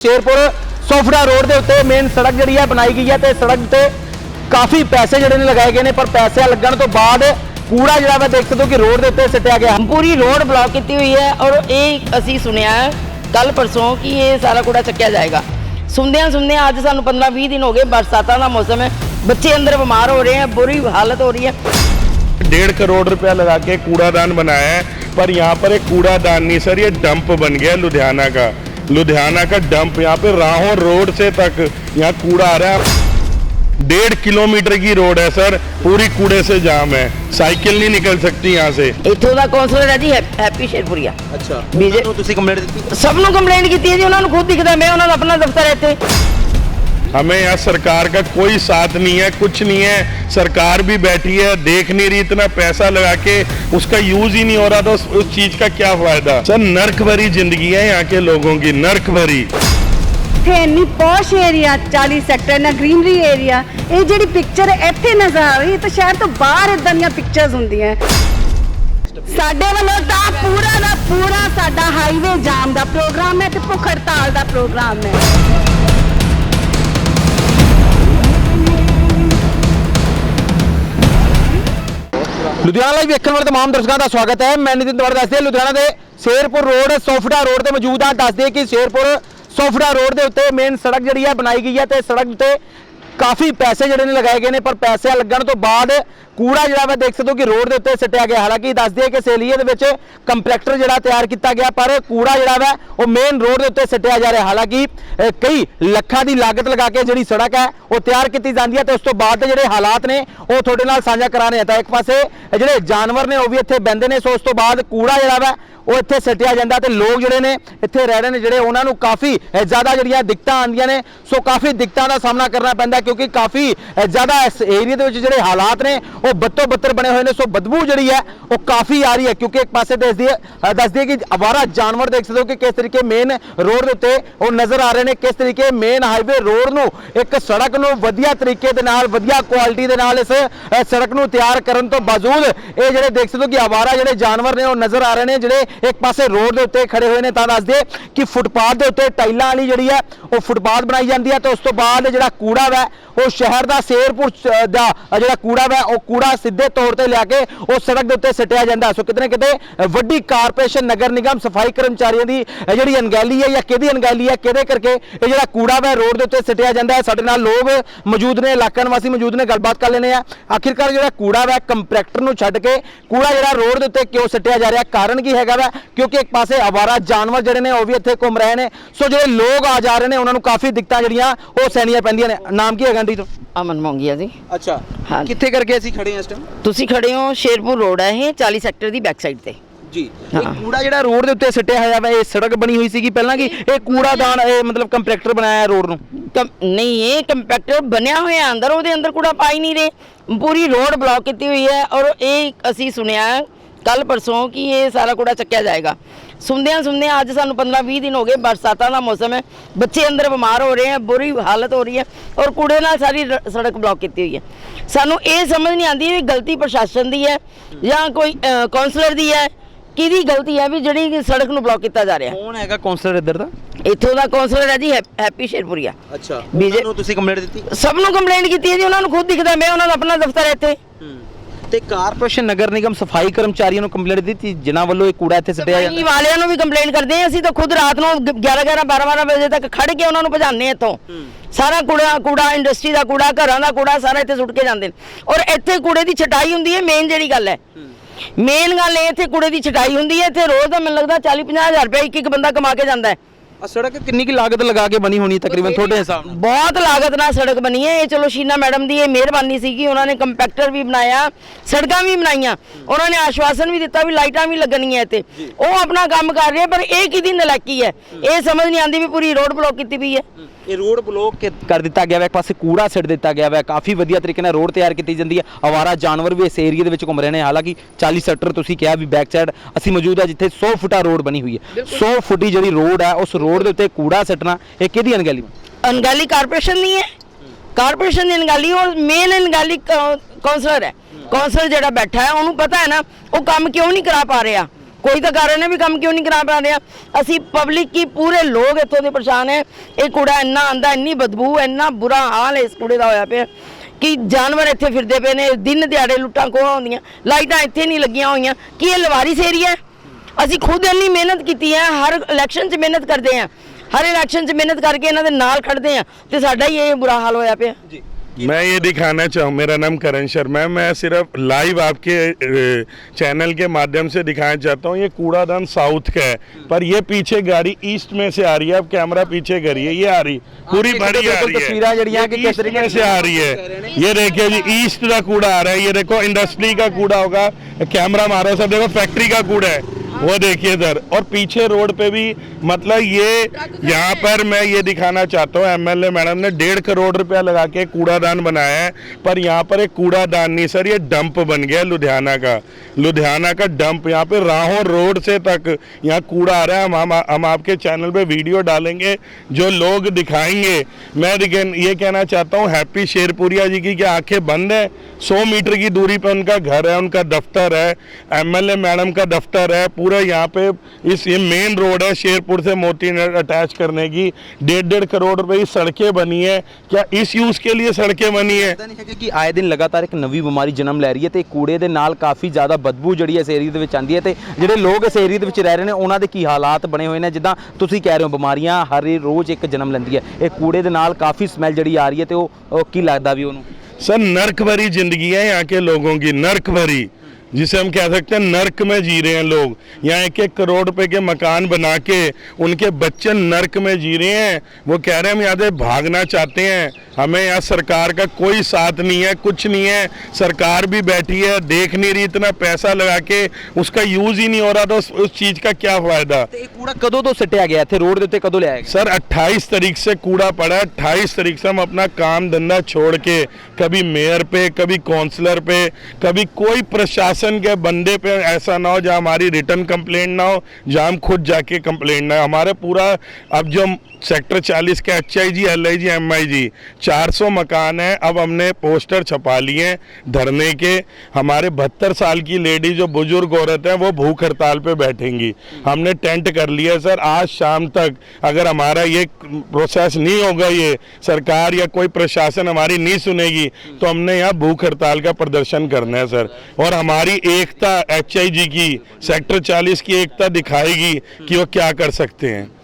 Sherpur ਸੋਫੜਾ road ਦੇ ਉੱਤੇ main ਸੜਕ ਜਿਹੜੀ ਹੈ ਬਣਾਈ ਗਈ ਹੈ ਤੇ ਸੜਕ ਤੇ ਕਾਫੀ ਪੈਸੇ ਜਿਹੜੇ ਨੇ ਲਗਾਏ ਗਏ ਨੇ ਪਰ ਪੈਸੇ ਲੱਗਣ ਤੋਂ ਬਾਅਦ ਕੂੜਾ ਜਿਹੜਾ ਮੈਂ ਦੇਖ ਸਕਦੇ ਹੋ ਕਿ ਰੋਡ ਦੇ ਉੱਤੇ ਸਿੱਟਿਆ ਗਿਆ ਪੂਰੀ ਰੋਡ ਬਲੌਕ ਕੀਤੀ ਹੋਈ ਹੈ ਔਰ ਇਹ ਅਸੀਂ ਸੁਣਿਆ ਕੱਲ ਪਰਸੋਂ ਕਿ ਇਹ ਸਾਰਾ ਕੂੜਾ ਚੱਕਿਆ ਜਾਏਗਾ ਸੁਣਦਿਆਂ ਸੁਣਦਿਆਂ ਅੱਜ ਸਾਨੂੰ 15 20 ਦਿਨ ਹੋ ਗਏ ਬਰਸਾਤਾਂ ਦਾ ਮੌਸਮ ਹੈ ਬੱਚੇ ਅੰਦਰ ਬਿਮਾਰ ਹੋ ਰਹੇ हैं बुरी हालत हो रही है डेढ़ करोड़ रुपया लगा के कूड़ादान बनाया है पर यहाँ पर एक कूड़ादान नहीं सर ये डंप बन गया है लुधियाना का लुधियाना का डंप यहाँ पे राहों रोड से तक यहाँ कूड़ा आ रहा है डेढ़ किलोमीटर की रोड है सर पूरी कूड़े से जाम है साइकिल नहीं निकल सकती यहाँ से ਇੱਥੋਂ ਦਾ ਕਾਉਂਸਲਰ ਹੈ ਜੀ ਹੈਪ- ਹੈਪੀ ਸ਼ੇਰਪੁਰੀਆ ਅੱਛਾ ਬੀਜੇ ਨੂੰ ਤੁਸੀਂ ਕੰਪਲੇਂਟ ਦਿੱਤੀ ਸਭ ਨੂੰ ਕੰਪਲੇਂਟ ਕੀਤੀ ਹੈ ਜੀ ਉਹਨਾਂ ਨੂੰ ਖੁਦ ਦਿਖਦਾ ਮੈਂ ਉਹਨਾਂ ਦਾ ਆਪਣਾ ਦਫ਼ਤਰ ਹੈ ਇੱਥੇ हमें यहाँ सरकार का कोई साथ नहीं है कुछ नहीं है सरकार भी बैठी है देख नहीं रही इतना पैसा लगा के उसका यूज ही नहीं हो रहा तो उस, उस चीज का क्या फायदा सर नर्क भरी जिंदगी है यहाँ के लोगों की नर्क भरी ਇੱਥੇ ਇੰਨੀ ਪੌਸ਼ ਏਰੀਆ 40 ਸੈਕਟਰ ਨਾ ਗ੍ਰੀਨਰੀ ਏਰੀਆ ਇਹ ਜਿਹੜੀ ਪਿਕਚਰ ਇੱਥੇ ਨਜ਼ਰ ਆ ਰਹੀ ਹੈ ਤਾਂ ਸ਼ਹਿਰ ਤੋਂ ਬਾਹਰ ਇਦਾਂ ਦੀਆਂ ਪਿਕਚਰਸ ਹੁੰਦੀਆਂ ਸਾਡੇ ਵੱਲੋਂ ਤਾਂ ਪੂਰਾ ਦਾ ਪੂਰਾ ਸਾਡਾ ਹਾਈਵੇ ਜਾਮ ਦਾ ਪ੍ਰੋਗਰਾਮ ਹੈ ਤੇ ਭੁੱਖ ਹੜਤਾਲ ਦਾ ਪ੍ਰੋਗਰਾਮ ਹੈ ਲੁਧਿਆਣਾ ਲਾਈਵ ਵੇਖਣ ਵਾਲੇ ਤਮਾਮ ਦਰਸ਼ਕਾਂ ਦਾ ਸਵਾਗਤ ਹੈ। ਮੈਂ ਨਿਤਿਨ ਤਵੜ ਦੱਸਦੇ ਲੁਧਿਆਣਾ ਦੇ ਸ਼ੇਰਪੁਰ ਰੋਡ, ਸੋਫੜਾ ਰੋਡ ਤੇ ਮੌਜੂਦ ਹਾਂ। ਦੱਸਦੇ ਕਿ ਸ਼ੇਰਪੁਰ ਸੋਫੜਾ ਰੋਡ ਦੇ ਉੱਤੇ ਮੇਨ ਸੜਕ ਜਿਹੜੀ ਹੈ ਬਣਾਈ ਗਈ ਹੈ ਤੇ ਸੜਕ ਉੱਤੇ ਕਾਫੀ ਪੈਸੇ ਜਿਹੜੇ ਨੇ ਲਗਾਏ ਗਏ ਨੇ, ਪਰ ਪੈਸੇ ਲੱਗਣ ਤੋਂ ਬਾਅਦ ਕੂੜਾ ਜਿਹੜਾ ਵਾ ਦੇਖ ਸਕਦੇ ਹੋ ਕਿ ਰੋਡ ਦੇ ਉੱਤੇ ਸਿੱਟਿਆ ਗਿਆ। ਹਾਲਾਂਕਿ ਦੱਸਦੇ ਕਿ ਸੇਲੀਏ ਦੇ ਵਿੱਚ ਕੰਪਲੈਕਟਰ ਜਿਹੜਾ ਤਿਆਰ ਕੀਤਾ ਗਿਆ, ਪਰ ਕੂੜਾ ਜਿਹੜਾ ਵਾ, ਉਹ ਮੇਨ ਰੋਡ ਦੇ ਉੱਤੇ ਸਿੱਟਿਆ ਜਾ ਰਿਹਾ। ਹਾਲਾਂਕਿ ਕਈ ਲੱਖਾਂ ਦੀ ਲਾਗਤ ਲਗਾ ਕੇ ਜਿਹੜੀ ਸੜਕ ਹੈ, ਉਹ ਤਿਆਰ ਕੀਤੀ ਜਾਂਦੀ ਹੈ ਤੇ ਉਸ ਤੋਂ ਬਾਅਦ ਦੇ ਜਿਹੜੇ ਹਾਲਾਤ ਨੇ, ਉਹ ਤੁਹਾਡੇ ਨਾਲ ਸਾਂਝਾ ਕਰਾ ਰਹੇ ਹਾਂ ਤਾਂ ਇੱਕ ਪਾਸੇ ਜਿਹੜੇ ਜਾਨਵਰ ਨੇ, ਉਹ ਵੀ ਇੱਥੇ ਬੈੰਦੇ ਨੇ, ਸੋ ਉਸ ਤੋਂ ਬਾਅਦ ਕੂੜਾ ਜਿਹੜਾ ਵਾ, ਉਹ ਇੱਥੇ ਸਿੱਟਿਆ ਜਾਂਦਾ ਤੇ ਲੋਕ ਜਿਹੜੇ ਨੇ, ਇੱਥੇ ਰਹਿ ਰਹੇ ਨੇ, ਜਿਹੜੇ ਉਹਨਾਂ ਨੂੰ ਕਾਫੀ ਜ਼ਿਆਦਾ ਜਿਹੜੀਆਂ ਦਿੱਕਤਾਂ ਆਉਂਦੀਆਂ ਨੇ, ਸੋ ਕਾਫੀ ਦਿੱਕਤਾਂ ਦਾ ਸਾਹਮਣਾ ਕਰਨਾ ਪੈਂਦਾ ਕਿਉਂਕਿ ਕਾਫੀ ਜ਼ਿਆਦਾ ਇਸ ਏਰੀਆ ਦੇ ਵਿੱਚ ਜਿਹੜੇ ਹਾਲਾਤ ਨੇ ਉਹ ਬੱਤੋ ਬੱਤਰ ਬਣੇ ਹੋਏ ਨੇ, ਸੋ ਬਦਬੂ ਜਿਹੜੀ ਹੈ, ਉਹ ਕਾਫੀ ਆ ਰਹੀ ਹੈ, ਕਿਉਂਕਿ ਇੱਕ ਪਾਸੇ ਦੱਸਦੀ ਹੈ ਦੱਸਦੀ ਹੈ ਕਿ ਅਵਾਰਾ ਜਾਨਵਰ ਦੇਖ ਸਕਦੇ ਹੋ ਕਿ ਕਿਸ ਤਰੀਕੇ ਮੇਨ ਰੋਡ ਦੇ ਉੱਤੇ ਉਹ ਨਜ਼ਰ ਆ ਰਹੇ ਨੇ, ਕਿਸ ਤਰੀਕੇ ਮੇਨ ਹਾਈਵੇ ਰੋਡ ਨੂੰ ਇੱਕ ਸੜਕ ਨੂੰ ਵਧੀਆ ਤਰੀਕੇ ਦੇ ਨਾਲ, ਵਧੀਆ ਕੁਆਲਿਟੀ ਦੇ ਨਾਲ ਇਸ ਸੜਕ ਨੂੰ ਤਿਆਰ ਕਰਨ ਤੋਂ ਬਾਵਜੂਦ ਇਹ ਜਿਹੜੇ ਦੇਖ ਸਕਦੇ ਹੋ ਕਿ ਅਵਾਰਾ ਜਿਹੜੇ ਜਾਨਵਰ ਨੇ, ਉਹ ਨਜ਼ਰ ਆ ਰਹੇ ਨੇ, ਜਿਹੜੇ ਇੱਕ ਪਾਸੇ ਰੋਡ ਦੇ ਉੱਤੇ ਖੜੇ ਹੋਏ ਨੇ, ਤਾਂ ਦੱਸਦੇ ਕਿ ਫੁੱਟਪਾਥ ਦੇ ਉੱਤੇ ਟਾਈਲਾਂ ਵਾਲੀ ਜਿਹੜੀ ਹੈ, ਉਹ ਫੁੱਟਪਾਥ ਬਣਾਈ ਜਾਂਦੀ ਹੈ ਤੇ ਉਸ ਤੋਂ ਬਾਅਦ ਜਿਹੜਾ ਕੂੜਾ ਵੈ, ਉਹ ਸ਼ਹਿਰ ਦਾ ਸ਼ੇਰਪੁਰ ਦਾ ਜਿਹੜਾ ਕੂੜਾ ਵੈ, ਉਹ ਕੂੜਾ ਸਿੱਧੇ ਤੌਰ ਤੇ ਲਿਆ ਕੇ ਉਹ ਸੜਕ ਦੇ ਉੱਤੇ ਸਿੱਟਿਆ ਜਾਂਦਾ। ਸੋ ਕਿਤੇ ਨਾ ਕਿਤੇ ਵੱਡੀ ਕਾਰਪੋਰੇਸ਼ਨ ਨਗਰ ਨਿਗਮ ਸਫ਼ਾਈ ਕਰਮਚਾਰੀਆਂ ਦੀ ਜਿਹੜੀ ਅਣਗਹਿਲੀ ਹੈ ਜਾਂ ਕਿਹਦੀ ਅਣਗਹਿਲੀ ਹੈ ਕਿਹਦੇ ਕਰਕੇ ਇਹ ਜਿਹੜਾ ਕੂੜਾ ਵੈ ਰੋਡ ਦੇ ਉੱਤੇ ਸਿੱਟਿਆ ਜਾਂਦਾ ਹੈ। ਸਾਡੇ ਨਾਲ ਲੋਕ ਮੌਜੂਦ ਨੇ ਇਲਾਕਾ ਨਿਵਾਸੀ ਮੌਜੂਦ ਨੇ ਗੱਲਬਾਤ ਕਰ ਲੈਣੇ ਆ ਆਖਿਰਕਾਰ ਜਿਹੜਾ ਕੂੜਾ ਵੈ ਕੰਪਰੈਕਟਰ ਨੂੰ ਛੱਡ ਕੇ ਕੂੜਾ ਜਿਹੜਾ ਰੋਡ ਦੇ ਉੱਤੇ ਕਿਉਂ ਸਿੱਟਿਆ ਜਾ ਰਿਹਾ? ਕਾਰਨ ਕੀ ਹੈਗਾ ਵੈ? ਕਿਉਂਕਿ ਇੱਕ ਪਾਸੇ ਆਵਾਰਾ ਜਾਨਵਰ ਜਿਹੜੇ ਨੇ ਉਹ ਵੀ ਇੱਥੇ ਘੁੰਮ ਰਹੇ ਨੇ। ਸੋ ਜਿਹੜੇ ਲੋਕ ਆ ਜਾ ਰਹੇ ਨੇ ਉਹਨਾਂ ਨੂੰ ਕਾਫੀ ਦਿੱਕਤਾਂ ਜਿਹੜੀਆਂ ਉਹ ਸਹਿਣੀਆਂ ਪੈਂਦੀਆਂ ਨੇ। ਨਾਮ ਕੀ ਹੈ ਗੰਡੀ ਤੋਂ? ਅਮਨ ਮੰਗੀਆ ਜੀ। ਅੱਛਾ। ਹਾਂ। ਕਿੱਥੇ ਕਰਕੇ ਅਸੀਂ ਖੜੇ ਹਾਂ ਇਸ ਟਾਈਮ ਤੁਸੀਂ ਖੜੇ ਹੋ ਸ਼ੇਰਪੁਰ ਰੋਡ ਹੈ ਇਹ 40 ਸੈਕਟਰ ਦੀ ਬੈਕ ਸਾਈਡ ਤੇ। ਜੀ ਹਾਂ। ਇਹ ਕੂੜਾ ਜਿਹੜਾ ਰੋਡ ਦੇ ਉੱਤੇ ਸਿੱਟਿਆ ਹੋਇਆ ਵਾ ਇਹ ਸੜਕ ਬਣੀ ਹੋਈ ਸੀਗੀ ਪਹਿਲਾਂ ਕਿ ਇਹ ਕੂੜਾਦਾਨ ਇਹ ਮਤਲਬ ਕੰਪਰੈਕਟਰ ਬਣਾਇਆ ਰੋਡ ਨੂੰ? ਕੰ- ਨਹੀਂ ਇਹ ਕੰਪੈਕਟਰ ਬਣਿਆ ਹੋਇਆ ਅੰਦਰ ਉਹਦੇ ਅੰਦਰ ਕੂੜਾ ਪਾ ਹੀ ਨਹੀਂ ਰਹੇ। ਪੂਰੀ ਰੋਡ ਬਲੌਕ ਕੀਤੀ ਹੋਈ ਹੈ ਔਰ ਇਹ ਅਸੀਂ ਸੁਣਿਆ ਕੱਲ ਪਰਸੋਂ ਕਿ ਇਹ ਸਾਰਾ ਕੂੜਾ ਚੱਕਿਆ ਜਾਏਗਾ। ਸੁਣਦਿਆਂ ਸੁਣਦਿਆਂ ਅੱਜ ਸਾਨੂੰ 15 20 ਦਿਨ ਹੋ ਗਏ ਬਰਸਾਤਾਂ ਦਾ ਮੌਸਮ ਹੈ। ਬੱਚੇ ਅੰਦਰ ਬਿਮਾਰ ਹੋ ਰਹੇ ਹੈ ਬੁਰੀ ਹਾਲਤ ਹੋ ਰਹੀ ਹੈ ਔਰ ਕੂੜੇ ਨਾਲ ਸਾਰੀ ਸੜਕ ਬਲੌਕ ਕੀਤੀ ਹੋਈ ਹੈ। ਸਾਨੂੰ ਇਹ ਸਮਝ ਨਹੀਂ ਆਉਂਦੀ ਵੀ ਗਲਤੀ ਪ੍ਰਸ਼ਾਸਨ ਦੀ ਹੈ ਜਾਂ ਕੋਈ ਕਾਉਂਸਲਰ ਦੀ ਹੈ। ਕਿਹਦੀ ਗਲਤੀ ਹੈ ਵੀ ਜਿਹੜੀ ਸੜਕ ਨੂੰ ਬਲੌਕ ਕੀਤਾ ਜਾ ਰਿਹਾ ਕੌਣ ਹੈਗਾ ਕਾਉਂਸਲਰ ਇੱਧਰ ਦਾ? ਇੱਥੋਂ ਦਾ ਕਾਉਂਸਲਰ ਹੈ ਜੀ ਹੈਪ- ਸ਼ੇਰਪੁਰੀਆ। ਅੱਛਾ। ਬੀਜੇ- ਨੂੰ ਤੁਸੀਂ ਕੰਪਲੇਂਟ ਦਿੱਤੀ? ਸਭ ਨੂੰ ਕੰਪਲੇਂਟ ਕੀਤੀ ਹੈ ਜੀ ਉਹਨਾਂ ਨੂੰ ਖੁਦ ਦਿਖਦਾ ਮੈਂ ਉਹਨਾਂ ਦਾ ਆਪਣਾ ਦਫ਼ਤਰ ਹੈ ਇੱਥੇ। ਤੇ ਕਾਰਪੋਰੇਸ਼ਨ ਨਗਰ ਨਿਗਮ ਸਫ਼ਾਈ ਕਰਮਚਾਰੀਆਂ ਨੂੰ ਕੰਪਲੇਂਟ ਦਿੱਤੀ ਜਿਨ੍ਹਾਂ ਵੱਲੋਂ ਇਹ ਕੂੜਾ ਇੱਥੇ ਸਿੱਟਿਆ ਸਫ਼ਾਈ ਜਾਂਦਾ ਵਾਲਿਆਂ ਨੂੰ ਵੀ ਕੰਪਲੇਂਟ ਕਰਦੇ ਹਾਂ। ਅਸੀਂ ਤਾਂ ਖੁਦ ਰਾਤ ਨੂੰ 11 11 12 12 ਵਜੇ ਤੱਕ ਖੜ ਕੇ ਉਹਨਾਂ ਨੂੰ ਭਜਾਉਂਦੇ ਹਾਂ ਇੱਥੋਂ। ਸਾਰਾ ਕੂੜਾ ਕੂੜਾ ਇੰਡਸਟਰੀ ਦਾ ਕੂੜਾ ਘਰਾਂ ਦਾ ਕੂੜਾ ਸਾਰਾ ਇੱਥੇ ਸੁੱਟ ਕੇ ਜਾਂਦੇ ਨੇ। ਔਰ ਇੱਥੇ ਕੂੜੇ ਦੀ ਛਟਾਈ ਹੁੰਦੀ ਹੈ ਮੇਨ ਜਿਹੜੀ ਗੱਲ ਹੈ। ਮੇਨ ਗੱਲ ਇਹ ਇੱਥੇ ਕੂੜੇ ਦੀ ਛਟਾਈ ਹੁੰਦੀ ਹੈ ਇੱਥੇ ਰੋਜ਼ ਦਾ ਮੈਨੂੰ ਲੱਗਦਾ 40 50 ਹਜ਼ਾਰ ਰੁਪਏ ਇੱਕ ਇੱਕ ਬੰਦਾ ਕਮਾ ਕੇ ਜਾਂਦਾ ਹੈ। ਆ ਸੜਕ ਕਿੰਨੀ ਕੀ ਲਾਗਤ ਲਗਾ ਕੇ ਬਣੀ ਹੋਣੀ ਤਕਰੀਬਨ ਤੁਹਾਡੇ ਹਿਸਾਬ ਨਾਲ? ਬਹੁਤ ਲਾਗਤ ਨਾਲ ਸੜਕ ਬਣੀ ਹੈ। ਇਹ ਚਲੋ ਸ਼ੀਨਾ ਮੈਡਮ ਦੀ ਇਹ ਮਿਹਰਬਾਨੀ ਸੀ ਕਿ ਉਹਨਾਂ ਨੇ ਕੰਪੈਕਟਰ ਵੀ ਬਣਾਇਆ ਸੜਕਾਂ ਵੀ ਬਣਾਈਆਂ। ਉਹਨਾਂ ਨੇ ਆਸ਼ਵਾਸਨ ਵੀ ਦਿੱਤਾ ਵੀ ਲਾਈਟਾਂ ਵੀ ਲੱਗਣੀਆਂ ਇੱਥੇ। ਉਹ ਆਪਣਾ ਕੰਮ ਕਰ ਰਹੇ ਪਰ ਇਹ ਕਿਹਦੀ ਨਲਾਇਕੀ ਹੈ? ਇਹ ਸਮਝ ਨਹੀਂ ਆਉਂਦੀ ਵੀ ਪੂਰੀ ਰੋਡ ਬਲੌਕ ਕੀਤੀ ਪਈ ਹੈ। ਇਹ ਰੋਡ ਬਲੌਕ ਕਰ ਦਿੱਤਾ ਗਿਆ ਹੈ ਇੱਕ ਪਾਸੇ ਕੂੜਾ ਸਿੱਟ ਦਿੱਤਾ ਗਿਆ ਹੈ ਕਾਫੀ ਵਧੀਆ ਤਰੀਕੇ ਨਾਲ ਰੋਡ ਤਿਆਰ ਕੀਤੀ ਜਾਂਦੀ ਹੈ। ਆਵਾਰਾ ਜਾਨਵਰ ਵੀ ਇਸ ਏਰੀਆ ਦੇ ਵਿੱਚ ਘੁੰਮ ਰਹੇ ਨੇ। ਹਾਲਾਂਕਿ 40 ਸੈਕਟਰ ਤੁਸੀਂ ਕਿਹਾ ਵੀ ਬੈਕ ਸਾਈਡ ਅਸੀਂ ਮੌਜੂਦ ਆ ਜਿੱਥੇ 100 ਫੁੱਟਾ ਰੋਡ ਬਣੀ ਹੋਈ ਹੈ। 100 ਫੁੱਟੀ ਜਿਹੜੀ ਰੋਡ ਹੈ ਉਸ ਰੋਡ ਦੇ ਉੱਤੇ ਕੂੜਾ ਸਿੱਟਣਾ ਇਹ ਕਿਹਦੀ ਅਣਗਹਿਲੀ? ਅਨਗਾਲੀ ਕਾਰਪੋਰੇਸ਼ਨ ਨਹੀਂ ਹੈ। ਕਾਰਪੋਰੇਸ਼ਨ ਦੀ ਅਨਗਾਲੀ ਔਰ ਮੇਨ ਅਨਗਾਲੀ ਕਾਉਂਸਲਰ ਹੈ। ਕਾਉਂਸਲਰ ਜਿਹੜਾ ਬੈਠਾ ਹੈ ਉਹਨੂੰ ਪਤਾ ਹੈ ਨਾ ਉਹ ਕੰਮ ਕਿਉਂ ਨਹੀਂ ਕਰਾ ਪਾ ਰਿਹਾ? ਕੋਈ ਤਾਂ ਕਾਰਨ ਹੈ ਵੀ ਕੰਮ ਕਿਉਂ ਨਹੀਂ ਕਰਾ ਪਾ ਰਿਹਾ ਅਸੀਂ ਪਬਲਿਕ ਕੀ ਪੂਰੇ ਲੋਕ ਇੱਥੋਂ ਦੇ ਪਰੇਸ਼ਾਨ ਹੈ ਇਹ ਕੂੜਾ ਇੰਨਾ ਆਂਦਾ, ਇੰਨੀ ਬਦਬੂ, ਇੰਨਾ ਬੁਰਾ ਹਾਲ ਹੈ ਇਸ ਕੂੜੇ ਦਾ ਹੋਇਆ ਪਿਆ। ਕਿ ਜਾਨਵਰ ਇੱਥੇ ਫਿਰਦੇ ਪਏ ਨੇ, ਦਿਨ ਦਿਹਾੜੇ ਲੁੱਟਾਂ ਖੋਹਾਂ ਹੁੰਦੀਆਂ, ਲਾਈਟਾਂ ਇੱਥੇ ਨਹੀਂ ਲੱਗੀਆਂ ਹੋਈਆਂ। ਕੀ ਇਹ ਲਵਾਰਿਸ ਏਰੀਆ ਹੈ ਅਸੀਂ ਖੁਦ ਇੰਨੀ ਮਿਹਨਤ ਕੀਤੀ ਹੈ ਹਰ ਇਲੈਕਸ਼ਨ 'ਚ ਮਿਹਨਤ ਕਰਦੇ ਹਾਂ ਹਰ ਇਲੈਕਸ਼ਨ 'ਚ ਮਿਹਨਤ ਕਰਕੇ ਇਹਨਾਂ ਦੇ ਨਾਲ ਖੜਦੇ ਹਾਂ ਤੇ ਸਾਡਾ ਹੀ ਇਹ ਬੁਰਾ ਹਾਲ ਹੋਇਆ ਪਿਆ। ਜੀ। मैं ये दिखाना चाहूँ मेरा नाम करण शर्मा है। मैं सिर्फ़ लाइव आपके चैनल के माध्यम से दिखाना चाहता हूँ। ये कूड़ादान साउथ का है पर ये पीछे गाड़ी ईस्ट में से आ रही है। अब कैमरा पीछे करिए ये आ रही पूरी बड़ी तो आ रही है। ईस्ट तरीके में से से आ रही है। ये देखिए जी ईस्ट का कूड़ा आ रहा है। ये देखो इंडस्ट्री का कूड़ा होगा कैमरा मारो सब देखो फैक्ट्री का कूड़ा है। वो देखिए इधर और पीछे रोड पे भी मतलब ये यहाँ पर मैं ये दिखाना चाहता हूँ एमएलए मैडम ने डेढ़ करोड़ रुपया लगा के कूड़ादान बनाया है पर यहाँ पर एक कूड़ादान नहीं सर ये डंप बन गया लुधियाना का लुधियाना का डंप यहाँ पे राहों रोड से तक यहाँ कूड़ा आ रहा है हम हम, हम आपके चैनल पे वीडियो डालेंगे जो लोग दिखाएँगे। मैं ये कहना चाहता हूँ हैप्पी शेरपुरिया जी की कि आँखें बंद है? सौ मीटर की दूरी पर उनका घर है उनका दफ्तर है एमएलए मैडम का दफ्तर है पूरा यहाँ पे इस ये मेन रोड है शेरपुर से मोती नगर अटैच करने की डेढ़ डेढ़ करोड़ रुपए की सड़कें बनी है क्या इस यूज के लिए सड़कें बनी है ਪਤਾ ਨਹੀਂ ਹੈਗਾ ਕਿ ਆਏ ਦਿਨ ਲਗਾਤਾਰ ਇੱਕ ਨਵੀਂ ਬਿਮਾਰੀ ਜਨਮ ਲੈ ਰਹੀ ਹੈ ਤੇ ਕੂੜੇ ਦੇ ਨਾਲ ਕਾਫੀ ਜ਼ਿਆਦਾ ਬਦਬੂ ਜਿਹੜੀ ਇਸ ਏਰੀਆ ਦੇ ਵਿੱਚ ਆਉਂਦੀ ਹੈ ਤੇ ਜਿਹੜੇ ਲੋਕ ਇਸ ਏਰੀਆ ਦੇ ਵਿੱਚ ਰਹਿ ਰਹੇ ਨੇ ਉਹਨਾਂ ਦੇ ਕੀ ਹਾਲਾਤ ਬਣੇ ਹੋਏ ਨੇ ਜਿੱਦਾਂ ਤੁਸੀਂ ਕਹਿ ਰਹੇ ਹੋ ਬਿਮਾਰੀਆਂ ਹਰ ਰੋਜ਼ ਇੱਕ ਜਨਮ ਲੈਂਦੀ ਹੈ ਇਹ ਕੂੜੇ ਦੇ ਨਾਲ ਕਾਫੀ ਸਮੈਲ ਜਿਹੜੀ ਆ ਰਹੀ ਹੈ ਤੇ ਉਹ ਉਹ ਕੀ ਲੱਗਦਾ ਵੀ ਉਹਨੂੰ सर नर्क भरी जिंदगी है यहाँ के लोगों की नर्क भरी जिसे हम कह सकते हैं नरक में जी रहे हैं लोग। यहाँ एक एक करोड़ रुपए के मकान बना के उनके बच्चे नरक में जी रहे हैं। वो कह रहे हैं हम यहाँ भागना चाहते हैं। हमें यहाँ सरकार का कोई साथ नहीं है कुछ नहीं है। सरकार भी बैठी है देख नहीं रही इतना पैसा लगा के उसका यूज़ ही नहीं हो रहा था। उस, उस चीज़ का क्या फ़ायदा? तो कूड़ा कदों तो सटे गया थे रोड देते कदों लिया सर अट्ठाईस तारीख से कूड़ा पड़ा है। अट्ठाईस तारीख से हम अपना काम धंधा छोड़ के कभी मेयर पे कभी काउंसिलर पे कभी कोई प्रशासन के बंदे पे ऐसा ना हो जहाँ हमारी रिटर्न कंप्लेंट ना हो, जहाँ हम खुद जाके कंप्लेंट ना हो। हमारे पूरा, अब जो सेक्टर 40 के H I G L I G M I G चार सौ मकान है, अब हमने पोस्टर छपा लिए धरने के। हमारे बहत्तर साल की लेडी जो बुज़ुर्ग औरत है, वो भूख हड़ताल पे बैठेंगी। हमने टेंट कर लिया, सर, आज शाम तक। अगर हमारा ये प्रोसेस नहीं होगा ये, सरकार या कोई प्रशासन हमारी नहीं सुनेगी तो हमने यहाँ भूख हड़ताल का प्रदर्शन करना है, सर। और हमारी एकता एच की सेक्टर 40 की एकता दिखाएगी कि वो क्या कर सकते हैं ਤੇ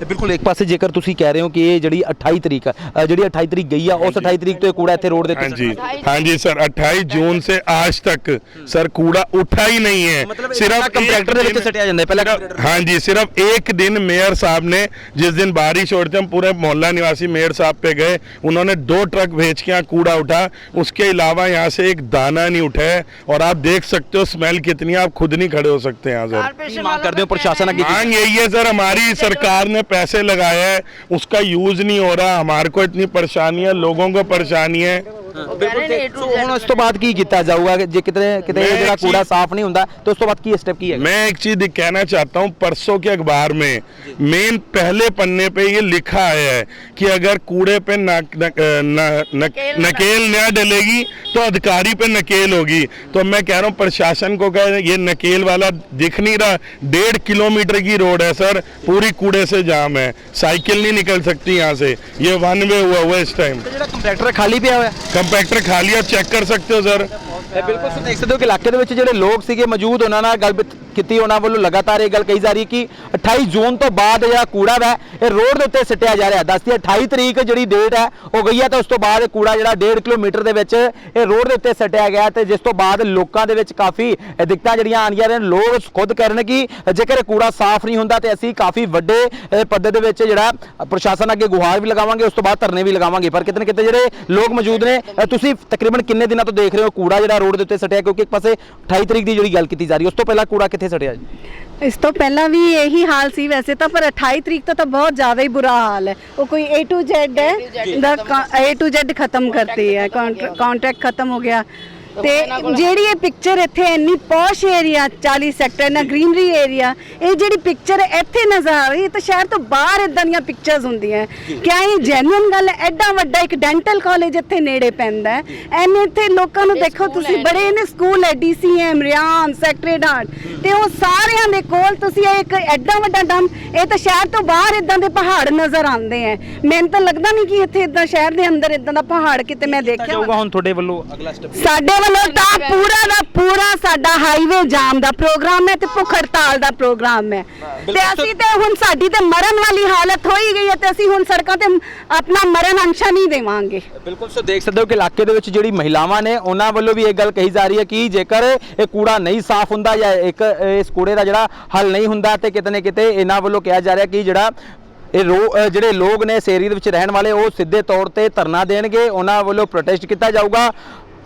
ਬਿਲਕੁਲ ਇੱਕ ਪਾਸੇ ਜੇਕਰ ਤੁਸੀਂ ਕਹਿ ਰਹੇ ਹੋ ਕਿ ਇਹ ਜਿਹੜੀ 28 ਤਰੀਕ ਆ, ਅ, ਜਿਹੜੀ 28 ਤਰੀਕ ਗਈ ਆ ਉਸ 28 ਤਰੀਕ ਤੋਂ ਇਹ ਕੂੜਾ ਇੱਥੇ ਰੋਡ ਦੇ हाँ ਉੱਤੇ जी हाँ जी सर 28 जून से आज तक सर कूड़ा उठा ही नहीं है मतलब सिर्फ इतना कंट्रैक्टर एक ਦੇ ਵਿੱਚ दिन- ਸੱਟਿਆ ਜਾਂਦਾ ਹੈ, ਪਹਿਲਾਂ सिर्फ- कंट्रैक्टर- हाँ जी सिर्फ एक दिन मेयर साहब ने जिस दिन बारिश हो रही थी हम पूरे मोहल्ला निवासी मेयर साहब पे गए उन्होंने दो ट्रक भेज के यहाँ कूड़ा उठा उसके अलावा यहाँ से एक दाना नहीं उठा है और आप देख सकते हो स्मेल कितनी है, आप खुद नहीं खड़े हो सकते यहाँ सर ਕੀ ਮੰਗ ਕਰਦੇ ਹੋ ਪ੍ਰਸ਼ਾਸਨ ਅੱਗੇ ਕੀ मांग यही है सर हमारी सरकार ने पैसे लगाया है उसका यूज नहीं हो रहा हमारे को इतनी परेशानी है लोगों को परेशानी है ਬਿਲਕੁਲ ਤੇ ਸੋ ਹੁਣ ਉਸ ਤੋਂ ਬਾਅਦ ਕੀ ਕੀਤਾ ਜਾਊਗਾ ਕਿ ਜੇ ਕਿਤੇ ਕਿਤੇ ਮੈਂ ਜਿਹੜਾ ਇੱਕ ਕੂੜਾ ਚੀਜ਼- ਸਾਫ਼ ਨਹੀਂ ਹੁੰਦਾ ਤੇ ਉਸ ਤੋਂ ਬਾਅਦ ਕੀ ਸਟੈਪ ਕੀ ਹੈ मैं एक चीज कहना चाहता हूँ परसों के अखबार में मेन पहले पन्ने पे ये लिखा आया है कि अगर कूड़े पे न, न, न, न, नकेल न डलेगी तो अधिकारी पे नकेल होगी तो मैं कह रहा हूँ प्रशासन को कह ये नकेल वाला दिख नहीं रहा डेढ़ किलोमीटर की रोड है सर पूरी कूड़े से जाम है साइकिल नहीं निकल सकती यहाँ से ये वन वे हुआ हुआ है इस टाइम ਜਿਹੜਾ ਕੰਪੈਕਟਰ ਖਾਲੀ ਪਿਆ ਹੋਇਆ कंपैक्टर खाली आप चेक कर सकते हो सर ਇਹ ਬਿਲਕੁਲ ਤੁਸੀਂ ਦੇਖ ਸਕਦੇ ਹੋ ਕਿ ਇਲਾਕੇ ਦੇ ਵਿੱਚ ਜਿਹੜੇ ਲੋਕ ਸੀਗੇ ਮੌਜੂਦ ਉਹਨਾਂ ਨਾਲ ਗੱਲਬਾਤ ਕੀਤੀ, ਉਹਨਾਂ ਵੱਲੋਂ ਲਗਾਤਾਰ ਇਹ ਗੱਲ ਕਹੀ ਜਾ ਰਹੀ ਹੈ ਕਿ 28 ਜੂਨ ਤੋਂ ਬਾਅਦ ਜਿਹੜਾ ਕੂੜਾ ਹੈ ਇਹ ਰੋਡ ਦੇ ਉੱਤੇ ਸਿੱਟਿਆ ਜਾ ਰਿਹਾ। ਦੱਸਦੀ 28 ਤਰੀਕ ਜਿਹੜੀ ਡੇਟ ਹੈ, ਉਹ ਗਈ ਹੈ ਤੇ ਉਸ ਤੋਂ ਬਾਅਦ ਕੂੜਾ ਜਿਹੜਾ 1.5 ਕਿਲੋਮੀਟਰ ਦੇ ਵਿੱਚ ਇਹ ਰੋਡ ਦੇ ਉੱਤੇ ਸਿੱਟਿਆ ਗਿਆ ਤੇ ਜਿਸ ਤੋਂ ਬਾਅਦ ਲੋਕਾਂ ਦੇ ਵਿੱਚ ਕਾਫੀ ਦਿੱਕਤਾਂ ਜਿਹੜੀਆਂ ਆਉਂਦੀਆਂ ਨੇ, ਲੋਕ ਖੁਦ ਕਹਿ ਰਹੇ ਨੇ ਕਿ ਜੇਕਰ ਇਹ ਕੂੜਾ ਸਾਫ਼ ਨਹੀਂ ਹੁੰਦਾ ਤੇ ਅਸੀਂ ਕਾਫੀ ਵੱਡੇ ਪੱਧਰ ਦੇ ਵਿੱਚ ਜਿਹੜਾ ਪ੍ਰਸ਼ਾਸਨ ਅੱਗੇ ਗੁਹਾਰ ਵੀ ਲਗਾਵਾਂਗੇ, ਉਸ ਤੋਂ ਬਾਅਦ ਧਰਨੇ ਵੀ ਲਗਾਵਾਂਗੇ। ਪਰ ਕਿਤੇ ਨਾ ਕਿਤੇ ਜਿਹੜੇ ਲੋਕ ਮੌਜੂਦ ਨੇ ਤੁਸੀਂ ਤਕਰੀਬਨ ਕਿੰਨੇ ਦਿਨਾਂ ਤੋਂ ਦੇਖ ਰਹੇ ਹੋ ਕੂੜਾ ਜਿਹੜਾ ਰੋਡ ਦੇ ਉੱਤੇ ਸਟਿਆ ਕਿਉਂਕਿ ਇੱਕ ਪਾਸੇ 28 ਤਰੀਕ ਦੀ ਜਿਹੜੀ ਗੱਲ ਕੀਤੀ ਜਾ ਰਹੀ ਹੈ, ਉਸ ਤੋਂ ਪਹਿਲਾਂ ਕੂੜਾ ਕਿੱਥੇ ਸਟਿਆ ਜੀ ਇਸ ਤੋਂ ਪਹਿਲਾਂ ਵੀ ਇਹੀ ਹਾਲ ਸੀ ਵੈਸੇ ਤਾਂ ਪਰ 28 ਤਰੀਕ ਤੋਂ ਤਾਂ ਬਹੁਤ ਜ਼ਿਆਦਾ ਹੀ ਬੁਰਾ ਹਾਲ ਹੈ। ਉਹ ਕੋਈ A to Z ਹੈ ਦਾ A to Z ਖਤਮ ਕਰਤੀ ਹੈ ਕੰਟਰੈਕਟ ਖਤਮ ਹੋ ਗਿਆ। ਤੇ ਜਿਹੜੀ ਇਹ ਪਿਕਚਰ ਇੱਥੇ ਇੰਨੀ ਪੌਸ਼ ਏਰੀਆ 40 ਸੈਕਟਰ ਨਾ ਗ੍ਰੀਨਰੀ ਏਰੀਆ ਇਹ ਜਿਹੜੀ ਪਿਕਚਰ ਇੱਥੇ ਨਜ਼ਰ ਆ ਰਹੀ ਹੈ ਤਾਂ ਸ਼ਹਿਰ ਤੋਂ ਬਾਹਰ ਇਦਾਂ ਦੀਆਂ ਪਿਕਚਰਸ ਹੁੰਦੀਆਂ। ਕਿਆ ਇਹ ਜੈਨੂਇਨ ਗੱਲ ਹੈ? ਐਡਾ ਵੱਡਾ ਇੱਕ ਡੈਂਟਲ ਕਾਲਜ ਇੱਥੇ ਨੇੜੇ ਪੈਂਦਾ ਹੈ। ਐਨੇ ਇੱਥੇ ਲੋਕਾਂ ਨੂੰ ਦੇਖੋ ਤੁਸੀਂ ਬੜੇ ਇਹਨੇ ਸਕੂਲ ਹੈ ਡੀਸੀਐਮ ਰਿਆਨ ਸੈਕਟਰੇਟ ਤੇ ਉਹ ਸਾਰਿਆਂ ਦੇ ਕੋਲ ਤੁਸੀਂ ਇਹ ਇੱਕ ਐਡਾ ਵੱਡਾ ਡੰਮ ਇਹ ਤਾਂ ਸ਼ਹਿਰ ਤੋਂ ਬਾਹਰ ਇਦਾਂ ਦੇ ਪਹਾੜ ਨਜ਼ਰ ਆਉਂਦੇ ਹੈ। ਮੈਨੂੰ ਤਾਂ ਲੱਗਦਾ ਨਹੀਂ ਕਿ ਇੱਥੇ ਇਦਾਂ ਸ਼ਹਿਰ ਦੇ ਅੰਦਰ ਇਦਾਂ ਦਾ ਪਹਾੜ ਕਿਤੇ ਮੈਂ ਦੇਖਿਆ ਜਾਊਗਾ ਹੁਣ ਤੁਹਾਡੇ ਵੱਲੋਂ ਅਗਲਾ ਸਟੈਪ ਸਾਡੇ ਵੱਲੋਂ ਤਾਂ ਪੂਰਾ ਦਾ ਪੂਰਾ ਸਾਡਾ ਹਾਈਵੇ ਜਾਮ ਦਾ ਪ੍ਰੋਗਰਾਮ ਹੈ ਤੇ ਭੁੱਖ ਹੜਤਾਲ ਦਾ ਪ੍ਰੋਗਰਾਮ ਹੈ। ਤੇ ਅਸੀਂ ਤੇ ਹੁਣ ਸਾਡੀ ਤੇ ਮਰਨ ਵਾਲੀ ਹਾਲਤ ਹੋਈ ਗਈ ਹੈ ਤੇ ਅਸੀਂ ਹੁਣ ਸੜਕਾਂ ਤੇ ਆਪਣਾ ਮਰਨ ਅੰਸ਼ਾ ਨਹੀਂ ਦੇਵਾਂਗੇ। ਬਿਲਕੁਲ ਸੋ ਦੇਖ ਸਕਦੇ ਹੋ ਕਿ ਇਲਾਕੇ ਦੇ ਵਿੱਚ ਜਿਹੜੀ ਮਹਿਲਾਵਾਂ ਨੇ ਉਹਨਾਂ ਵੱਲੋਂ ਵੀ ਇਹ ਗੱਲ ਕਹੀ ਜਾ ਰਹੀ ਹੈ ਕਿ ਜੇਕਰ ਇਹ ਕੂੜਾ ਨਹੀਂ ਸਾਫ਼ ਹੁੰਦਾ ਜਾਂ ਇੱਕ ਇਸ ਕੂੜੇ ਦਾ ਜਿਹੜਾ ਹੱਲ ਨਹੀਂ ਹੁੰਦਾ ਤੇ ਕਿਤੇ ਨਾ ਕਿਤੇ ਇਹਨਾਂ ਵੱਲੋਂ ਕਿਹਾ ਜਾ ਰਿਹਾ ਕਿ ਜਿਹੜਾ ਇਹ ਜਿਹੜੇ ਲੋਕ ਨੇ ਇਸ ਏਰੀਏ ਦੇ ਵਿੱਚ ਰਹਿਣ ਵਾਲੇ ਉਹ ਸਿੱਧੇ ਤੌਰ ਤੇ ਧਰਨਾ ਦੇਣਗੇ ਉਹਨਾਂ ਵੱਲੋਂ ਪ੍ਰੋਟੈਸਟ ਕੀਤਾ ਜਾਊਗਾ।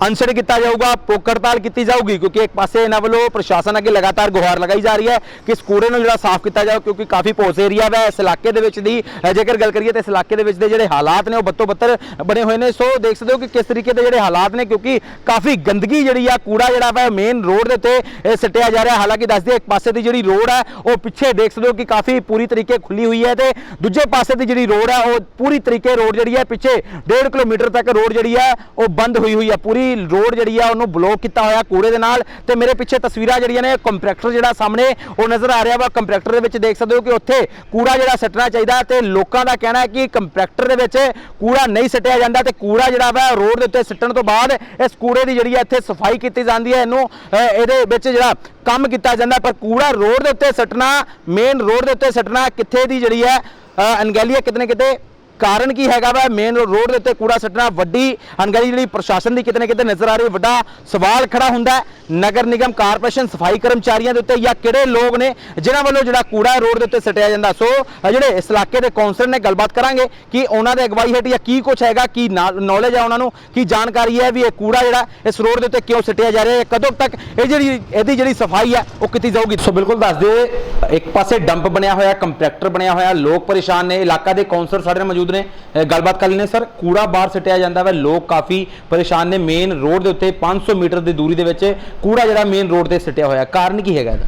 ਅਨਸਰ ਕੀਤਾ ਜਾਊਗਾ ਪੋਕੜਤਾਲ ਕੀਤੀ ਜਾਊਗੀ, ਕਿਉਂਕਿ ਇੱਕ ਪਾਸੇ ਇਹਨਾਂ ਵੱਲੋਂ ਪ੍ਰਸ਼ਾਸਨ ਅੱਗੇ ਲਗਾਤਾਰ ਗੁਹਾਰ ਲਗਾਈ ਜਾ ਰਹੀ ਹੈ ਕਿ ਇਸ ਕੂੜੇ ਨੂੰ ਜਿਹੜਾ ਸਾਫ਼ ਕੀਤਾ ਜਾਵੇ ਕਿਉਂਕਿ ਕਾਫੀ ਪੋਸ ਏਰੀਆ ਹੈ ਇਸ ਇਲਾਕੇ ਦੇ ਵਿੱਚ ਦੀ ਜੇਕਰ ਗੱਲ ਕਰੀਏ ਤਾਂ ਇਸ ਇਲਾਕੇ ਦੇ ਵਿੱਚ ਦੇ ਜਿਹੜੇ ਹਾਲਾਤ ਨੇ ਉਹ ਬੱਤੋ ਬੱਤਰ ਬਣੇ ਹੋਏ ਨੇ। ਸੋ ਦੇਖ ਸਕਦੇ ਹੋ ਕਿ ਕਿਸ ਤਰੀਕੇ ਦੇ ਜਿਹੜੇ ਹਾਲਾਤ ਨੇ, ਕਿਉਂਕਿ ਕਾਫੀ ਗੰਦਗੀ ਜਿਹੜੀ ਆ, ਕੂੜਾ ਜਿਹੜਾ ਵਾ ਮੇਨ ਰੋਡ ਦੇ ਉੱਤੇ ਸਿੱਟਿਆ ਜਾ ਰਿਹਾ। ਹਾਲਾਂਕਿ ਦੱਸ ਦਈਏ, ਇੱਕ ਪਾਸੇ ਦੀ ਜਿਹੜੀ ਰੋਡ ਹੈ ਉਹ ਪਿੱਛੇ ਦੇਖ ਸਕਦੇ ਹੋ ਕਿ ਕਾਫੀ ਪੂਰੀ ਤਰੀਕੇ ਖੁੱਲੀ ਹੋਈ ਹੈ ਤੇ ਦੂਜੇ ਪਾਸੇ ਦੀ ਜਿਹੜੀ ਰੋਡ ਹੈ ਉਹ ਪੂਰੀ ਤਰੀਕੇ ਰੋਡ ਜਿਹੜੀ ਹੈ, ਪਿੱਛੇ 1.5 ਕਿਲੋਮੀਟਰ ਤੱਕ ਰੋਡ ਜਿਹੜੀ ਹੈ ਉਹ ਬੰਦ ਹੋਈ ਹੋਈ ਹੈ ਪੂਰੀ ਰੋਡ ਜਿਹੜੀ ਆ ਉਹਨੂੰ ਬਲੌਕ ਕੀਤਾ ਹੋਇਆ ਕੂੜੇ ਦੇ ਨਾਲ ਤੇ ਮੇਰੇ ਪਿੱਛੇ ਤਸਵੀਰਾਂ ਜਿਹੜੀਆਂ ਨੇ ਕੰਪਰੈਕਟਰ ਜਿਹੜਾ ਸਾਹਮਣੇ ਉਹ ਨਜ਼ਰ ਆ ਰਿਹਾ ਵਾ। ਕੰਪਰੈਕਟਰ ਦੇ ਵਿੱਚ ਦੇਖ ਸਕਦੇ ਹੋ ਕਿ ਉੱਥੇ ਕੂੜਾ ਜਿਹੜਾ ਸੱਟਣਾ ਚਾਹੀਦਾ ਤੇ ਲੋਕਾਂ ਦਾ ਕਹਿਣਾ ਹੈ ਕਿ ਕੰਪਰੈਕਟਰ ਦੇ ਵਿੱਚ ਕੂੜਾ ਨਹੀਂ ਸੱਟਿਆ ਜਾਂਦਾ ਤੇ ਕੂੜਾ ਜਿਹੜਾ ਵਾ ਰੋਡ ਦੇ ਉੱਤੇ ਸੱਟਣ ਤੋਂ ਬਾਅਦ ਇਸ ਕੂੜੇ ਦੀ ਜਿਹੜੀ ਹੈ ਇੱਥੇ ਸਫ਼ਾਈ ਕੀਤੀ ਜਾਂਦੀ ਹੈ। ਇਹਨੂੰ ਇਹਦੇ ਵਿੱਚ ਜਿਹੜਾ ਕੰਮ ਕੀਤਾ ਜਾਂਦਾ ਪਰ ਕੂੜਾ ਰੋਡ ਦੇ ਉੱਤੇ ਸੱਟਣਾ ਮੇਨ ਰੋਡ ਦੇ ਉੱਤੇ ਸੱਟਣਾ ਕਿੱਥੇ ਦੀ ਜਿਹੜੀ ਹੈ ਅ, ਅਣਗਹਿਲੀ ਹੈ ਕਿਤੇ ਨਾ ਕਿਤੇ? ਕਾਰਨ ਕੀ ਹੈਗਾ ਵਾ? ਮੇਨ ਰੋਡ ਦੇ ਉੱਤੇ ਕੂੜਾ ਸੱਟਣਾ, ਵੱਡੀ ਅਣਗਹਿਲੀ ਜਿਹੜੀ ਪ੍ਰਸ਼ਾਸਨ ਦੀ ਕਿਤੇ ਨਾ ਕਿਤੇ ਨਜ਼ਰ ਆ ਰਹੀ, ਵੱਡਾ ਸਵਾਲ ਖੜਾ ਹੁੰਦਾ ਨਗਰ ਨਿਗਮ, ਕਾਰਪੋਰੇਸ਼ਨ, ਸਫ਼ਾਈ ਕਰਮਚਾਰੀਆਂ ਦੇ ਉੱਤੇ ਜਾਂ ਕਿਹੜੇ ਲੋਕ ਨੇ ਜਿਨ੍ਹਾਂ ਵੱਲੋਂ ਜਿਹੜਾ ਕੂੜਾ ਰੋਡ ਦੇ ਉੱਤੇ ਸੱਟਿਆ ਜਾਂਦਾ? ਸੋ ਜਿਹੜੇ ਇਸ ਇਲਾਕੇ ਦੇ ਕੌਂਸਲਰ ਨੇ ਗੱਲਬਾਤ ਕਰਾਂਗੇ ਕਿ ਉਹਨਾਂ ਦੇ ਅਗਵਾਈ ਹੇਠ ਜਾਂ ਕੀ ਕੁਝ ਹੈਗਾ, ਕੀ ਨੌਲੇਜ ਹੈ ਉਹਨਾਂ ਨੂੰ, ਕੀ ਜਾਣਕਾਰੀ ਹੈ ਵੀ ਇਹ ਕੂੜਾ ਜਿਹੜਾ ਇਸ ਰੋਡ ਦੇ ਉੱਤੇ ਕਿਉਂ ਸੱਟਿਆ ਜਾ ਰਿਹਾ ਹੈ ਕਦੋਂ ਤੱਕ ਇਹ ਜਿਹੜੀ, ਇਹਦੀ ਜਿਹੜੀ ਸਫ਼ਾਈ ਹੈ, ਉਹ ਕੀਤੀ ਜਾਊਗੀ? ਸੋ ਬਿਲਕੁਲ ਦੱਸ ਦਿਓ ਇੱਕ ਪਾਸੇ ਡੰਪ ਬਣਿਆ ਹੋਇਆ ਕੰਪਰੈਕਟਰ ਬਣਿਆ ਹੋਇਆ, ਲੋਕ ਪਰੇਸ਼ਾਨ ਨੇ, ਇਲਾਕਾ ਦੇ ਕੌਂਸਲਰ ਸਾਡੇ ਨਾਲ ਮੌਜੂਦ ਨੇ। ਗੱਲਬਾਤ ਕਰ ਲੈਣੇ ਸਰ। ਕੂੜਾ ਬਾਹਰ ਸੱਟਿਆ ਜਾਂਦਾ ਵਾ। ਲੋਕ ਕਾਫੀ ਪਰੇਸ਼ਾਨ ਨੇ। ਮੇਨ ਰੋਡ ਦੇ ਉੱਤੇ 500 ਮੀਟਰ ਦੀ ਦੂਰੀ ਦੇ ਵਿੱਚ ਕੂੜਾ ਜਿਹੜਾ ਮੇਨ ਰੋਡ ਤੇ ਸੱਟਿਆ ਹੋਇਆ। ਕਾਰਨ ਕੀ ਹੈਗਾ ਇਹਦਾ?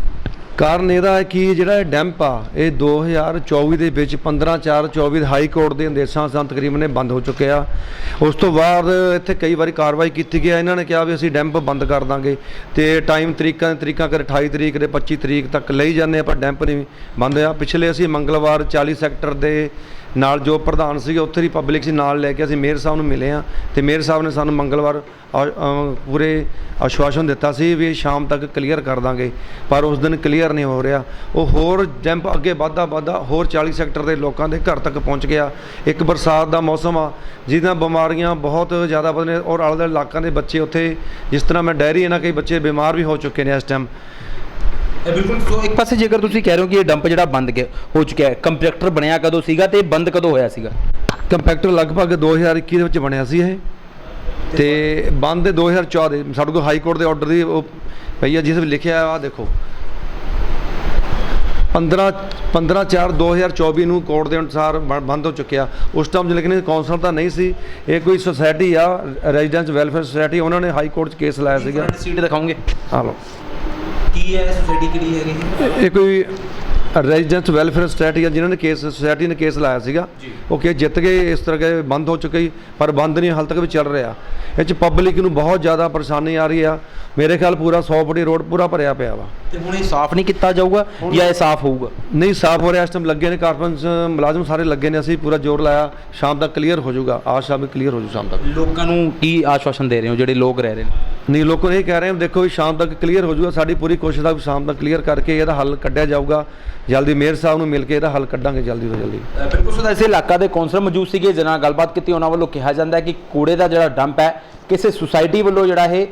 ਕਾਰਨ ਇਹਦਾ ਹੈ ਕਿ ਜਿਹੜਾ ਇਹ ਡੈਂਪ ਆ, ਇਹ 2024 ਦੇ ਵਿੱਚ 15/4/24 ਹਾਈ ਕੋਰਟ ਦੇ ਆਦੇਸ਼ਾਂ ਅਨੁਸਾਰ ਤਕਰੀਬਨ ਇਹ ਬੰਦ ਹੋ ਚੁੱਕਿਆ ਉਸ ਤੋਂ ਬਾਅਦ ਇੱਥੇ ਕਈ ਵਾਰੀ ਕਾਰਵਾਈ ਕੀਤੀ ਗਈ ਹੈ। ਇਹਨਾਂ ਨੇ ਕਿਹਾ ਵੀ ਅਸੀਂ ਡੈਂਪ ਬੰਦ ਕਰ ਦਾਂਗੇ। ਤੇ ਟਾਈਮ ਤਰੀਕਾਂ ਤਰੀਕਾਂ ਕਰ 28 ਤਰੀਕ ਦੇ 25 ਤਰੀਕ ਤੱਕ ਲਈ ਜਾਂਦੇ ਆ, ਪਰ ਡੈਂਪ ਨਹੀਂ ਬੰਦ ਹੋਇਆ। ਪਿਛਲੇ ਅਸੀਂ ਮੰਗਲਵਾਰ 40 ਸੈਕਟਰ ਦੇ ਨਾਲ ਜੋ ਪ੍ਰਧਾਨ ਸੀਗੇ, ਉੱਥੇ ਦੀ ਪਬਲਿਕ ਸੀ, ਨਾਲ ਲੈ ਕੇ ਅਸੀਂ ਮੇਅਰ ਸਾਹਿਬ ਨੂੰ ਮਿਲੇ ਆ ਤੇ ਮੇਅਰ ਸਾਹਿਬ ਨੇ ਸਾਨੂੰ ਮੰਗਲਵਾਰ ਆ- ਪੂਰੇ ਆਸ਼ਵਾਸਨ ਦਿੱਤਾ ਸੀ ਵੀ ਸ਼ਾਮ ਤੱਕ ਕਲੀਅਰ ਕਰ ਦਾਂਗੇ, ਪਰ ਉਸ ਦਿਨ ਕਲੀਅਰ ਨਹੀਂ ਹੋ ਰਿਹਾ। ਉਹ ਹੋਰ ਜੰਪ ਅੱਗੇ ਵੱਧਦਾ ਵੱਧਦਾ ਹੋਰ 40 ਸੈਕਟਰ ਦੇ ਲੋਕਾਂ ਦੇ ਘਰ ਤੱਕ ਪਹੁੰਚ ਗਿਆ। ਇੱਕ ਬਰਸਾਤ ਦਾ ਮੌਸਮ ਆ ਜਿਹਨਾਂ ਬਿਮਾਰੀਆਂ ਬਹੁਤ ਜ਼ਿਆਦਾ ਵਧਨੇ ਔਰ ਆਲੇ ਦੁਆਲੇ ਇਲਾਕਿਆਂ ਦੇ ਬੱਚੇ ਉੱਥੇ, ਜਿਸ ਤਰ੍ਹਾਂ ਮੈਂ ਡੈਰੀ ਇਹਨਾਂ ਕਈ ਬੱਚੇ ਬਿਮਾਰ ਵੀ ਹੋ ਚੁੱਕੇ ਨੇ ਇਸ ਟਾਈਮ ਬਿਲਕੁਲ ਸੋ ਇੱਕ ਪਾਸੇ ਜੇਕਰ ਤੁਸੀਂ ਕਹਿ ਰਹੇ ਹੋ ਕਿ ਇਹ ਡੰਪ ਜਿਹੜਾ ਬੰਦ ਗਿਆ ਹੋ ਚੁੱਕਿਆ ਹੈ ਕੰਪਰੈਕਟਰ ਬਣਿਆ ਕਦੋਂ ਸੀਗਾ ਤੇ ਇਹ ਬੰਦ ਕਦੋਂ ਹੋਇਆ ਸੀਗਾ? ਕੰਪੈਕਟਰ ਲਗਭਗ 2021 ਦੇ ਵਿੱਚ ਬਣਿਆ ਸੀ ਇਹ। ਤੇ ਬੰਦ ਦੇ 2014 ਦੇ ਸਾਡੇ ਕੋਲ ਹਾਈ ਕੋਰਟ ਦੇ ਆਰਡਰ ਦੀ ਉਹ ਪਈ ਆ ਜਿਸ ਵਿੱਚ ਲਿਖਿਆ ਆ ਦੇਖੋ। 15 15 4 2024 ਨੂੰ ਕੋਰਟ ਦੇ ਅਨੁਸਾਰ ਬ- ਬੰਦ ਹੋ ਚੁੱਕਿਆ। ਉਸ ਟਾਈਮ ਲੇਕਿਨ ਕੌਂਸਲ ਤਾਂ ਨਹੀਂ ਸੀ। ਇਹ ਕੋਈ ਸੁਸਾਇਟੀ ਆ ਰੈਜ਼ੀਡੈਂਸ ਵੈਲਫੇਅਰ ਸੁਸਾਇਟੀ ਉਹਨਾਂ ਨੇ ਹਾਈ ਕੋਰਟ 'ਚ ਕੇਸ ਲਾਇਆ ਸੀਗਾ। ਸੀਟ ਦਿਖਾਉਂਗੇ। ਆ ਲਓ। ਕੀ ਹੈ ਸੋਸਾਇਟੀ ਕਿਹੜੀ ਹੈਗੀ? ਇਹ ਕੋਈ ਰੈਜ਼ੀਡੈਂਸ ਵੈਲਫੇਅਰ ਸੁਸਾਇਟੀ ਆ ਜਿਨ੍ਹਾਂ ਨੇ ਕੇਸ ਸੁਸਾਇਟੀ ਨੇ ਕੇਸ ਲਾਇਆ ਸੀਗਾ। ਉਹ ਕੇਸ ਜਿੱਤ ਗਏ ਇਸ ਤਰ੍ਹਾਂ ਕੇ ਬੰਦ ਹੋ ਚੁੱਕੀ ਪਰ ਬੰਦ ਨਹੀਂ ਹਾਲ ਤੱਕ ਵੀ ਚੱਲ ਰਿਹਾ। ਇਹ ਚ ਪਬਲਿਕ ਨੂੰ ਬਹੁਤ ਜ਼ਿਆਦਾ ਪਰੇਸ਼ਾਨੀ ਆ ਰਹੀ ਆ। ਮੇਰੇ ਖਿਆਲ ਪੂਰਾ 100 ਫੁੱਟੀ ਰੋਡ ਪੂਰਾ ਭਰਿਆ ਪਿਆ ਵਾ। ਤੇ ਹੁਣ ਇਹ ਸਾਫ਼ ਨਹੀਂ ਕੀਤਾ ਜਾਊਗਾ ਜਾਂ ਇਹ ਸਾਫ਼ ਹੋਊਗਾ? ਨਹੀਂ ਸਾਫ਼ ਹੋ ਰਿਹਾ ਇਸ ਟਾਈਮ ਲੱਗੇ ਨੇ ਕਾਰਪੋਰੇਸ਼ਨ ਮੁਲਾਜ਼ਮ ਸਾਰੇ ਲੱਗੇ ਨੇ ਅਸੀਂ ਪੂਰਾ ਜ਼ੋਰ ਲਾਇਆ ਸ਼ਾਮ ਤੱਕ ਕਲੀਅਰ ਹੋ ਜਾਊਗਾ ਆਸ਼ਾ ਵੀ ਕਲੀਅਰ ਹੋ ਜਾਊ ਸ਼ਾਮ ਤੱਕ। ਲੋਕਾਂ ਨੂੰ ਕੀ ਆਸ਼ਵਾਸਨ ਦੇ ਰਹੇ ਹੋ ਜਿਹੜੇ ਲੋਕ ਰਹਿ ਰਹੇ ਨੇ? ਨਹੀਂ ਲੋਕਾਂ ਇਹ ਕਹਿ ਰਹੇ ਹਨ ਦੇਖੋ ਵੀ ਸ਼ਾਮ ਤੱਕ ਕਲੀਅਰ ਹੋ ਜਾਊਗਾ ਸਾਡੀ ਪੂਰੀ ਕੋਸ਼ਿਸ਼ ਆ ਵੀ ਸ਼ਾਮ ਤੱਕ ਕਲੀਅਰ ਕਰਕੇ ਇਹਦਾ ਹੱਲ ਕੱਢਿਆ ਜਾਊਗਾ। ਜਲਦੀ ਮੇਅਰ ਸਾਹਿਬ ਨੂੰ ਮਿਲ ਕੇ ਇਹਦਾ ਹੱਲ ਕੱਢਾਂਗੇ ਜਲਦੀ ਤੋਂ ਜਲਦੀ। ਬਿਲਕੁਲ ਸੋ ਇਸੇ ਇਲਾਕਾ ਦੇ ਕੌਂਸਲਰ ਮੌਜੂਦ ਸੀਗੇ ਜਿਨ੍ਹਾਂ ਨਾਲ ਗੱਲਬਾਤ ਕੀਤੀ ਉਹਨਾਂ ਵੱਲੋਂ ਕਿਹਾ ਜਾਂਦਾ ਹੈ ਕਿ ਕੂੜੇ ਦਾ ਜਿਹੜਾ ਡੰਪ ਹੈ ਕਿਸੇ ਸੁਸਾਇਟੀ ਵੱਲੋਂ ਜਿਹੜਾ ਇਹ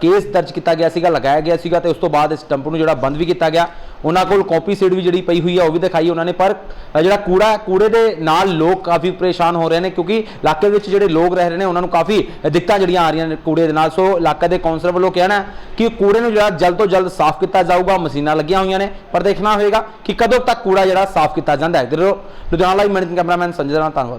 ਕੇਸ ਦਰਜ ਕੀਤਾ ਗਿਆ ਸੀਗਾ, ਲਗਾਇਆ ਗਿਆ ਸੀਗਾ ਤੇ ਉਸ ਤੋਂ ਬਾਅਦ ਇਸ ਡੰਪ ਨੂੰ ਜਿਹੜਾ ਬੰਦ ਵੀ ਕੀਤਾ ਗਿਆ। ਉਹਨਾਂ ਕੋਲ ਕਾਪੀ ਸੀਟ ਵੀ ਜਿਹੜੀ ਪਈ ਹੋਈ ਆ, ਉਹ ਵੀ ਦਿਖਾਈ ਉਹਨਾਂ ਨੇ, ਪਰ ਜਿਹੜਾ ਕੂੜਾ, ਕੂੜੇ ਦੇ ਨਾਲ ਲੋਕ ਕਾਫੀ ਪਰੇਸ਼ਾਨ ਹੋ ਰਹੇ ਨੇ, ਕਿਉਂਕਿ ਇਲਾਕੇ ਵਿੱਚ ਜਿਹੜੇ ਲੋਕ ਰਹਿ ਰਹੇ ਨੇ, ਉਹਨਾਂ ਨੂੰ ਕਾਫੀ ਦਿੱਕਤਾਂ ਜਿਹੜੀਆਂ ਆ ਰਹੀਆਂ ਨੇ ਕੂੜੇ ਦੇ ਨਾਲ। ਸੋ ਇਲਾਕਾ ਦੇ ਕੌਂਸਲਰ ਵੱਲੋਂ ਕਹਿਣਾ ਕਿ ਕੂੜੇ ਨੂੰ ਜਿਹੜਾ ਜਲਦ ਤੋਂ ਜਲਦ ਸਾਫ਼ ਕੀਤਾ ਜਾਊਗਾ, ਮਸ਼ੀਨਾਂ ਲੱਗੀਆਂ ਹੋਈਆਂ ਨੇ, ਪਰ ਦੇਖਣਾ ਹੋਏਗਾ ਕਿ ਕਦੋਂ ਤੱਕ ਕੂੜਾ ਜਿਹੜਾ ਸਾਫ਼ ਕੀਤਾ ਜਾਂਦਾ ਹੈ। Ludhiana live managing cameraman Sanjay ਦਾ ਧੰਨਵਾਦ।